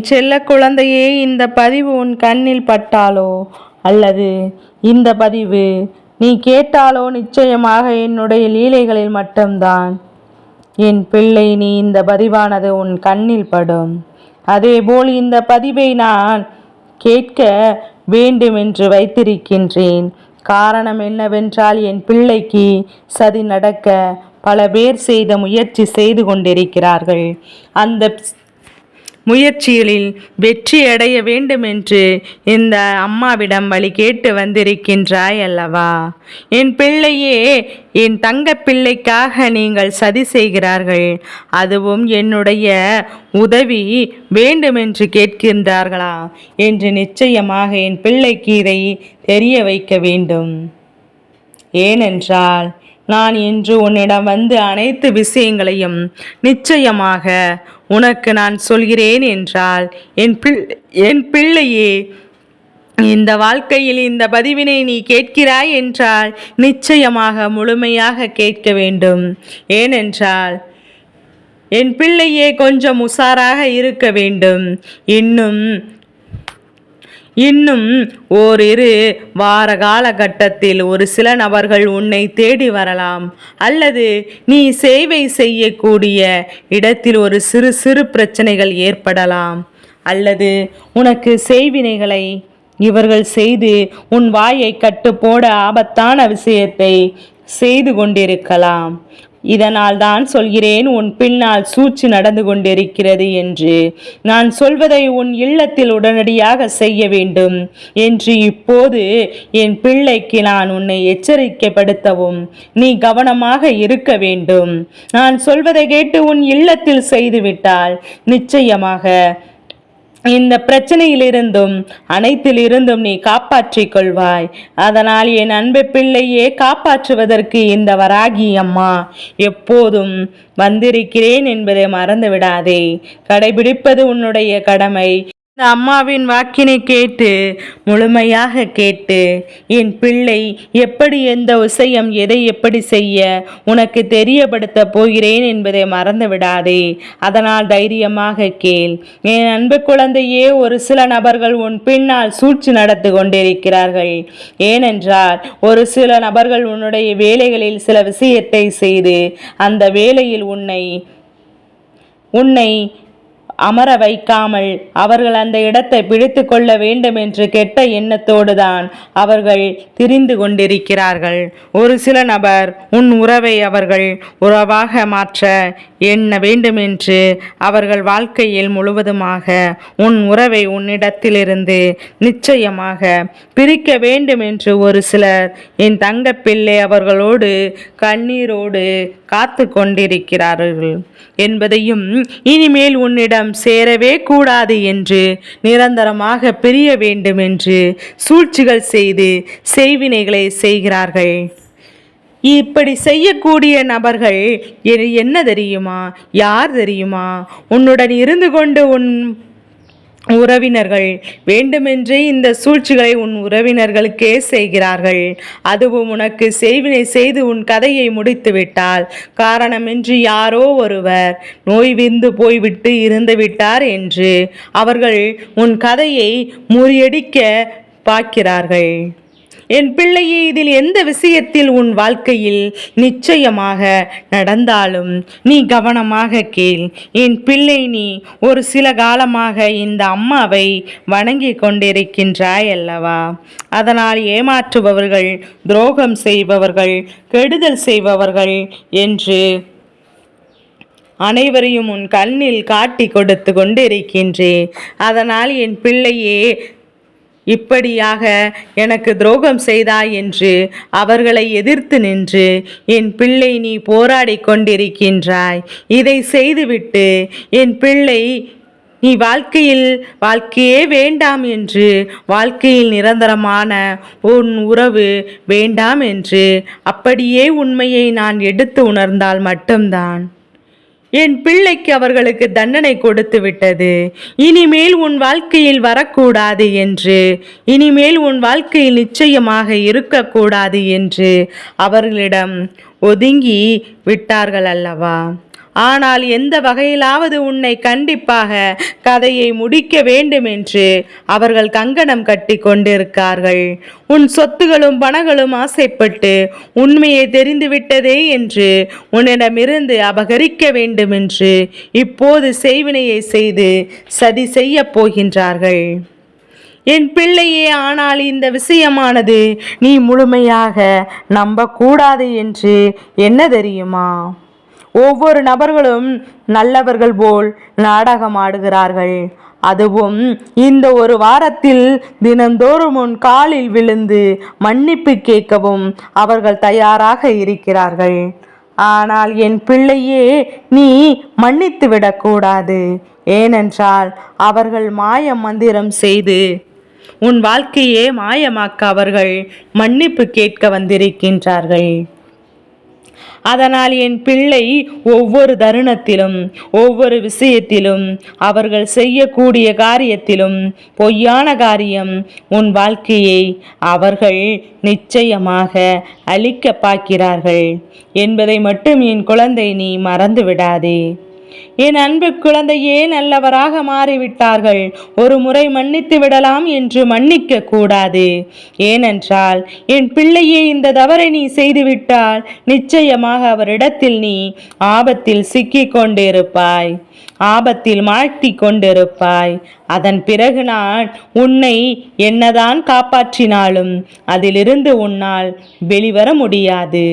செல்ல குழந்தையே இந்த பதிவு உன் கண்ணில் பட்டாலோ? அல்லது இந்த பதிவு நீ கேட்டாலோ நிச்சயமாக என்னுடைய லீலைகளில் மட்டும்தான். என் பிள்ளை நீ இந்த பதிவானது உன் கண்ணில் படும். அதேபோல் இந்த பதிவை நான் கேட்க வேண்டுமென்று வைத்திருக்கின்றேன். காரணம் என்னவென்றால் என் பிள்ளைக்கு சதி நடக்க பல பேர் செய்த முயற்சி செய்து கொண்டிருக்கிறார்கள். அந்த முயற்சிகளில் வெற்றி அடைய வேண்டுமென்று இந்த அம்மாவிடம் வழி கேட்டு வந்திருக்கின்றாய் அல்லவா? என் பிள்ளையே என் தங்க பிள்ளைக்காக நீங்கள் சதி செய்கிறார்கள். அதுவும் என்னுடைய உதவி வேண்டுமென்று கேட்கின்றார்களா? என்று நிச்சயமாக என் பிள்ளைக்கு இதை தெரிய வைக்க வேண்டும். ஏனென்றால் நான் இன்று உன்னிடம் வந்து அனைத்து விஷயங்களையும் நிச்சயமாக உனக்கு நான் சொல்கிறேன் என்றால் என் பிள் என் பிள்ளையே இந்த வாழ்க்கையில் இந்த பதிவினை நீ கேட்கிறாய் என்றால் நிச்சயமாக முழுமையாக கேட்க வேண்டும். ஏனென்றால் என் பிள்ளையே கொஞ்சம் உஷாராக இருக்க வேண்டும். இன்னும் இன்னும் ஓரிரு வார காலகட்டத்தில் ஒரு சில நபர்கள் உன்னை தேடி வரலாம். அல்லது நீ சேவை செய்யக்கூடிய இடத்தில் ஒரு சிறு சிறு பிரச்சனைகள் ஏற்படலாம். அல்லது உனக்கு செய்வினைகளை இவர்கள் செய்து உன் வாயை கட்டு போட ஆபத்தான விஷயத்தை செய்து கொண்டிருக்கலாம். இதனால் தான் சொல்கிறேன் உன் பின்னால் சூழ்ச்சி நடந்து கொண்டிருக்கிறது என்று. நான் சொல்வதை உன் இல்லத்தில் உடனடியாக செய்ய வேண்டும் என்று இப்போது என் பிள்ளைக்கு நான் உன்னை எச்சரிக்கைப்படுத்தவும் நீ கவனமாக இருக்க வேண்டும். நான் சொல்வதை கேட்டு உன் இல்லத்தில் செய்துவிட்டால் நிச்சயமாக இந்த பிரச்சனையிலிருந்தும் அனைத்திலிருந்தும் நீ காப்பாற்றிக் கொள்வாய் அதனால் என் அன்பு பிள்ளையே காப்பாற்றுவதற்கு இந்த வராகி அம்மா எப்போதும் வந்திருக்கிறேன் என்பதை மறந்து விடாதே கடைபிடிப்பது உன்னுடைய கடமை. இந்த அம்மாவின் வாக்கினை கேட்டு முழுமையாக கேட்டு என் பிள்ளை எப்படி எந்த விஷயம் எதை எப்படி செய்ய உனக்கு தெரியப்படுத்த போகிறேன் என்பதை மறந்து விடாதே. அதனால் தைரியமாக கேள். என் அன்பு குழந்தையே ஒரு சில நபர்கள் உன் பின்னால் சூழ்ச்சி நடத்து கொண்டிருக்கிறார்கள். ஏனென்றால் ஒரு சில நபர்கள் உன்னுடைய வேலைகளில் சில விஷயத்தை செய்து அந்த வேலையில் உன்னை உன்னை அமர வைக்காமல் அவர்கள் அந்த இடத்தை பிடித்து கொள்ள வேண்டும் என்று கெட்ட எண்ணத்தோடு தான் அவர்கள் திரிந்து கொண்டிருக்கிறார்கள். ஒரு சில நபர் உன் உறவை அவர்கள் உறவாக மாற்ற எண்ண வேண்டும் என்று அவர்கள் வாழ்க்கையில் முழுவதுமாக உன் உறவை உன்னிடத்திலிருந்து நிச்சயமாக பிரிக்க வேண்டும் என்று ஒரு சிலர் என் தங்கப்பிள்ளை அவர்களோடு கண்ணீரோடு காத்து கொண்டிருக்கிறார்கள் என்பதையும் இனிமேல் உன்னிடம் சேரவே கூடாது என்று நிரந்தரமாக பிரிய வேண்டும் என்று சூழ்ச்சிகள் செய்து செய்வினைகளை செய்கிறார்கள். இப்படி செய்யக்கூடிய நபர்கள் எ- என்ன தெரியுமா? யார் தெரியுமா? உன்னுடன் இருந்து கொண்டு உன் உறவினர்கள். வேண்டுமென்றே இந்த சூழ்ச்சிகளை உன் உறவினர்களுக்கே செய்கிறார்கள். அதுவும் உனக்கு செய்வினை செய்து உன் கதையை முடித்து விட்டால் காரணமின்றி யாரோ ஒருவர் நோய் விந்து போய்விட்டு இருந்து விட்டார் என்று அவர்கள் உன் கதையை முறியடிக்க பார்க்கிறார்கள். என் பிள்ளையே இதில் எந்த விஷயத்தில் உன் வாழ்க்கையில் நிச்சயமாக நடந்தாலும் நீ கவனமாக கேள். என் பிள்ளை நீ ஒரு சில காலமாக இந்த அம்மாவை வணங்கி கொண்டிருக்கின்றாய் அல்லவா? அதனால் ஏமாற்றுபவர்கள் துரோகம் செய்பவர்கள் கெடுதல் செய்பவர்கள் என்று அனைவரையும் உன் கண்ணில் காட்டி கொடுத்து கொண்டிருக்கின்றே. அதனால் என் பிள்ளையே இப்படியாக எனக்கு துரோகம் செய்தாய் என்று அவர்களை எதிர்த்து நின்று என் பிள்ளை நீ போராடி கொண்டிருக்கின்றாய். இதை செய்துவிட்டு என் பிள்ளை நீ வாழ்க்கையில் வாழ்க்கையே வேண்டாம் என்று வாழ்க்கையில் நிரந்தரமான உன் உறவு வேண்டாம் என்று அப்படியே உண்மையை நான் எடுத்து உணர்ந்தால் மட்டும்தான். என் பிள்ளைக்கு அவர்களுக்கு தண்டனை கொடுத்து விட்டது. இனிமேல் உன் வாழ்க்கையில் வரக்கூடாது என்று இனிமேல் உன் வாழ்க்கையில் நிச்சயமாக இருக்கக்கூடாது என்று அவர்களிடம் ஒதுங்கி விட்டார்கள் அல்லவா? ஆனால் எந்த வகையிலாவது உன்னை கண்டிப்பாக கதையை முடிக்க வேண்டும் என்று அவர்கள் கங்கணம் கட்டி கொண்டிருக்கார்கள். உன் சொத்துகளும் பணங்களும் ஆசைப்பட்டு உண்மையை தெரிந்துவிட்டதே என்று உன்னிடமிருந்து அபகரிக்க வேண்டும் என்று இப்போது செய்வினையை செய்து சதி செய்யப் போகின்றார்கள். என் பிள்ளையே ஆனால் இந்த விஷயமானது நீ முழுமையாக நம்பக்கூடாது என்று என்ன தெரியுமா? ஒவ்வொரு நபர்களும் நல்லவர்கள் போல் நாடகம் ஆடுகிறார்கள் அதுவும் இந்த ஒரு வாரத்தில் தினந்தோறும் உன் காலில் விழுந்து மன்னிப்பு கேட்கவும் அவர்கள் தயாராக இருக்கிறார்கள். ஆனால் என் பிள்ளையே நீ மன்னித்து விடக்கூடாது. ஏனென்றால் அவர்கள் மாய மந்திரம் செய்து உன் வாழ்க்கையே மாயமாக்க அவர்கள் மன்னிப்பு கேட்க வந்திருக்கின்றார்கள். அதனால் என் பிள்ளை ஒவ்வொரு தருணத்திலும் ஒவ்வொரு விஷயத்திலும் அவர்கள் செய்யக்கூடிய காரியத்திலும் பொய்யான காரியம் உன் வாழ்க்கையை அவர்கள் நிச்சயமாக அழிக்க பார்க்கிறார்கள். என்பதை மட்டும் என் குழந்தை நீ மறந்து விடாதே என் அன்பு குழந்தையே நல்லவராக மாறிவிட்டார்கள். ஒரு முறை மன்னித்து விடலாம் என்று மன்னிக்க கூடாது. ஏனென்றால் என் பிள்ளையே இந்த தவறை நீ செய்துவிட்டால் நிச்சயமாக அவரிடத்தில் நீ ஆபத்தில் சிக்கிக் கொண்டிருப்பாய். ஆபத்தில் மாழ்த்தி கொண்டிருப்பாய். அதன் பிறகு நான் உன்னை என்னதான் காப்பாற்றினாலும் அதிலிருந்து உன்னால் வெளிவர முடியாது.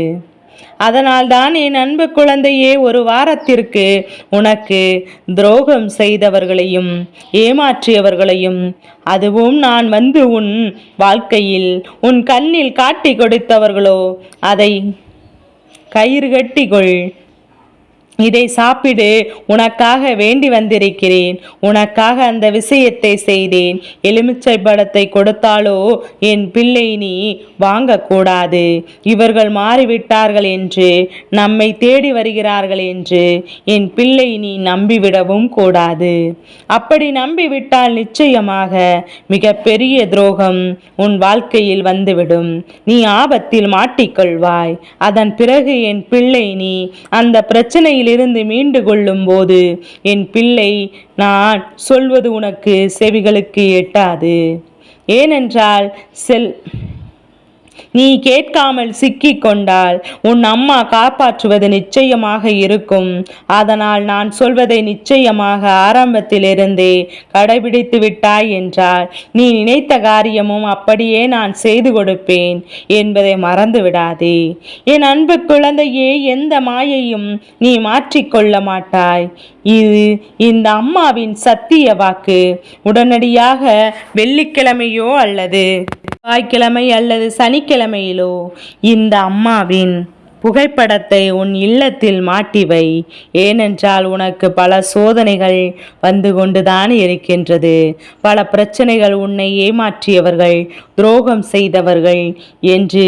அதனால்தான் என் அன்பு குழந்தையே ஒரு வாரத்திற்கு உனக்கு துரோகம் செய்தவர்களையும் ஏமாற்றியவர்களையும் அதுவும் நான் வந்து உன் வாழ்க்கையில் உன் கண்ணில் காட்டி கொடுத்தவர்களோ அதை கயிறு கட்டிக்கொள் இதை சாப்பிடு உனக்காக வேண்டி வந்திருக்கிறேன். உனக்காக அந்த விஷயத்தை செய்தேன். எலுமிச்சை பழத்தை கொடுத்தாலோ என் பிள்ளை நீ வாங்கக்கூடாது. இவர்கள் மாறிவிட்டார்கள் என்று நம்மை தேடி வருகிறார்கள் என்று என் பிள்ளை நீ நம்பிவிடவும் கூடாது. அப்படி நம்பிவிட்டால் நிச்சயமாக மிக பெரிய துரோகம் உன் வாழ்க்கையில் வந்துவிடும். நீ ஆபத்தில் மாட்டிக்கொள்வாய். அதன் பிறகு என் பிள்ளை நீ அந்த பிரச்சனையில் இருந்து மீண்டு கொள்ளும் போது என் பிள்ளை நான் சொல்வது உனக்கு செவிகளுக்கு எட்டாது. ஏனென்றால் செல் நீ கேட்காமல் சிக்கி கொண்டால் உன் அம்மா காப்பாற்றுவது நிச்சயமாக இருக்கும். அதனால் நான் சொல்வதை நிச்சயமாக ஆரம்பத்திலிருந்தே கடைபிடித்து விட்டாய் என்றால் நீ நினைத்த காரியமும் அப்படியே நான் செய்து கொடுப்பேன் என்பதை மறந்து விடாதே. என் அன்பு குழந்தையே எந்த மாயையும் நீ மாற்றிக்கொள்ள மாட்டாய். இது இந்த அம்மாவின் சத்திய வாக்கு. உடனடியாக வெள்ளிக்கிழமையோ அல்லது வாய்க்கிழமை அல்லது சனிக்கிழமையிலோ இந்த அம்மாவின் புகைப்படத்தை உன் இல்லத்தில் மாட்டி வை ஏனென்றால் உனக்கு பல சோதனைகள் வந்து கொண்டுதான் இருக்கின்றது. பல பிரச்சனைகள் உன்னை ஏமாற்றியவர்கள் துரோகம் செய்தவர்கள் என்று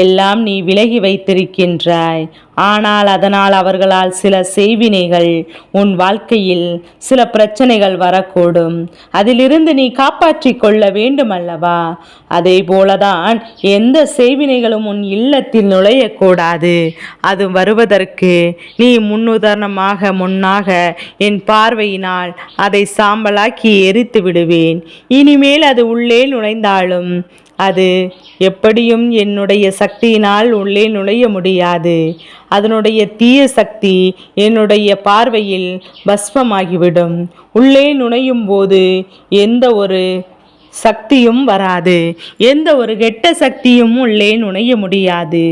எல்லாம் நீ விலகி வைத்திருக்கின்றாய். ஆனால் அதனால் அவர்களால் சில செய்வினைகள் உன் வாழ்க்கையில் சில பிரச்சனைகள் வரக்கூடும். அதிலிருந்து நீ காப்பாற்றிக் கொள்ள வேண்டும் அல்லவா அதே போலதான் எந்த செய்வினைகளும் உன் இல்லத்தில் நுழையக்கூடாது. அது வருவதற்கு நீ முன்னுதாரணமாக முன்னாக என் பார்வையினால் அதை சாம்பலாக்கி எரித்து விடுவேன் இனிமேல் அது உள்ளே நுழைந்தாலும் அது எப்படியும் என்னுடைய சக்தியினால் உள்ளே நுழைய முடியாது. அதனுடைய தீய சக்தி என்னுடைய பார்வையில் பஸ்மமாகிவிடும். உள்ளே நுழையும் போது எந்த ஒரு சக்தியும் வராது. எந்த ஒரு கெட்ட சக்தியும் உள்ளே நுழைய முடியாது.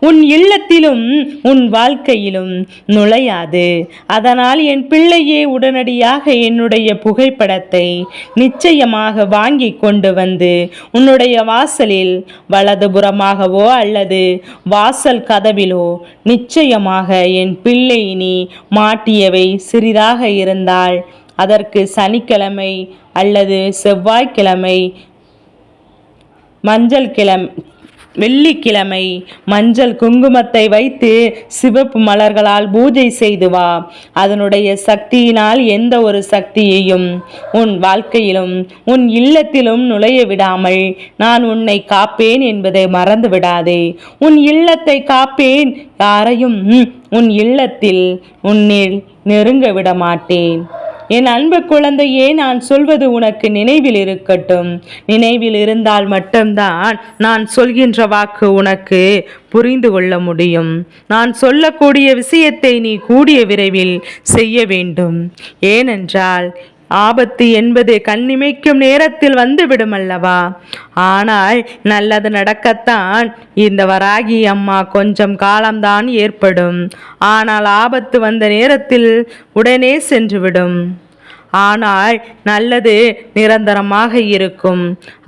உன் இல்லத்திலும் உன் வாழ்க்கையிலும் நுழையாது. அதனால் என் பிள்ளையே உடனடியாக என்னுடைய புகைப்படத்தை நிச்சயமாக வாங்கி கொண்டு வந்து உன்னுடைய வாசலில் வலதுபுறமாகவோ அல்லது வாசல் கதவிலோ நிச்சயமாக என் பிள்ளை நீ மாட்டியவை சிறிதாக இருந்தால் அதற்கு சனிக்கிழமை அல்லது செவ்வாய்க்கிழமை மஞ்சள் கிழமை வெள்ளிக்கிழமை மஞ்சள் குங்குமத்தை வைத்து சிவப்பு மலர்களால் பூஜை செய்து வா. அதனுடைய சக்தியினால் எந்த ஒரு சக்தியையும் உன் வாழ்க்கையிலும் உன் இல்லத்திலும் நுழைய விடாமல் நான் உன்னை காப்பேன் என்பதை மறந்து விடாதே. உன் இல்லத்தை காப்பேன் யாரையும் உன் இல்லத்தில் உன்னில் நெருங்க விட மாட்டேன் என் அன்பு குழந்தையே நான் சொல்வது உனக்கு நினைவில் இருக்கட்டும். நினைவில் இருந்தால் மட்டும்தான் நான் சொல்கின்ற வாக்கு உனக்கு புரிந்து கொள்ள முடியும். நான் சொல்லக்கூடிய விஷயத்தை நீ கூடிய விரைவில் செய்ய வேண்டும். ஏனென்றால் ஆபத்து என்பது கண்ணிமைக்கும் நேரத்தில் வந்துவிடும் அல்லவா ஆனால் நல்லது நடக்கத்தான் இந்த வராகி அம்மா கொஞ்சம் காலம்தான் ஏற்படும். ஆனால் ஆபத்து வந்த நேரத்தில் உடனே சென்றுவிடும். ஆனால் நல்லது நிரந்தரமாக இருக்கும்.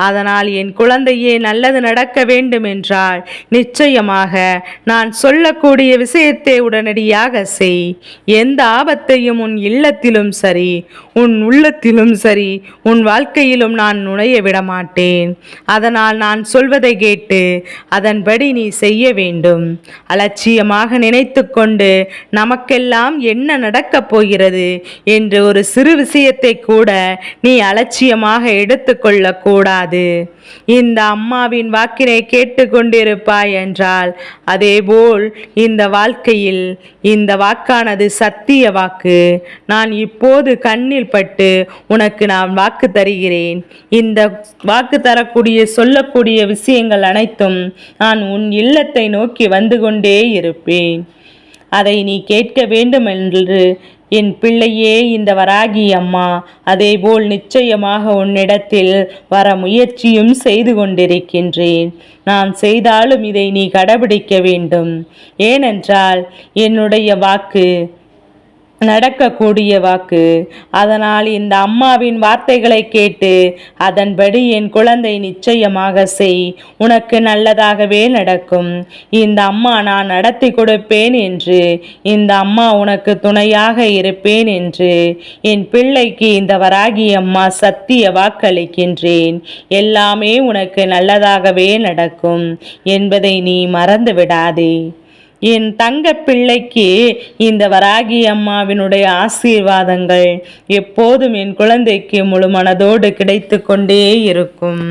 அதனால் என் குழந்தையே நல்லது நடக்க வேண்டும் என்றால் நிச்சயமாக நான் சொல்லக்கூடிய விஷயத்தை உடனடியாக செய். எந்த ஆபத்தையும் உன் இல்லத்திலும் சரி உன் உள்ளத்திலும் சரி உன் வாழ்க்கையிலும் நான் நுழைய விட மாட்டேன் அதனால் நான் சொல்வதை கேட்டு அதன்படி நீ செய்ய வேண்டும். அலட்சியமாக நினைத்து கொண்டு நமக்கெல்லாம் என்ன நடக்கப் போகிறது என்று ஒரு சிறு விஷயத்தை கூட நீ அலட்சியமாக எடுத்துக்கொள்ள கூடாது இந்த அம்மாவின் வாக்கினை கேட்டுக்கொண்டிருப்பாய் என்றால் அதேபோல் இந்த வாழ்க்கையில் இந்த வாக்கானது சத்திய வாக்கு. நான் இப்போது கண்ணில் பட்டு உனக்கு நான் வாக்கு தருகிறேன். இந்த வாக்கு தரக்கூடிய சொல்லக்கூடிய விஷயங்கள் அனைத்தும் நான் உன் இல்லத்தை நோக்கி வந்து கொண்டே இருப்பேன். அதை நீ கேட்க வேண்டும் என்று என் பிள்ளையே இந்த வராகி அம்மா அதேபோல் நிச்சயமாக உன்னிடத்தில் வர முயற்சியும் செய்து கொண்டிருக்கின்றேன். நான் செய்தாலும் இதை நீ கடைபிடிக்க வேண்டும். ஏனென்றால் என்னுடைய வாக்கு நடக்கக்கூடிய வாக்கு. அதனால் இந்த அம்மாவின் வார்த்தைகளை கேட்டு அதன்படி என் குழந்தை நிச்சயமாக செய். உனக்கு நல்லதாகவே நடக்கும். இந்த அம்மா நான் நடத்தி கொடுப்பேன் என்று. இந்த அம்மா உனக்கு துணையாக இருப்பேன் என்று. என் பிள்ளைக்கு இந்த வராகி அம்மா சத்திய வாக்களிக்கின்றேன். எல்லாமே உனக்கு நல்லதாகவே நடக்கும் என்பதை நீ மறந்து விடாதே என் தங்க பிள்ளைக்கு இந்த வராகி அம்மாவினுடைய ஆசீர்வாதங்கள் எப்போதும் என் குழந்தைக்கு முழு மனதோடு கிடைத்து கொண்டே இருக்கும்.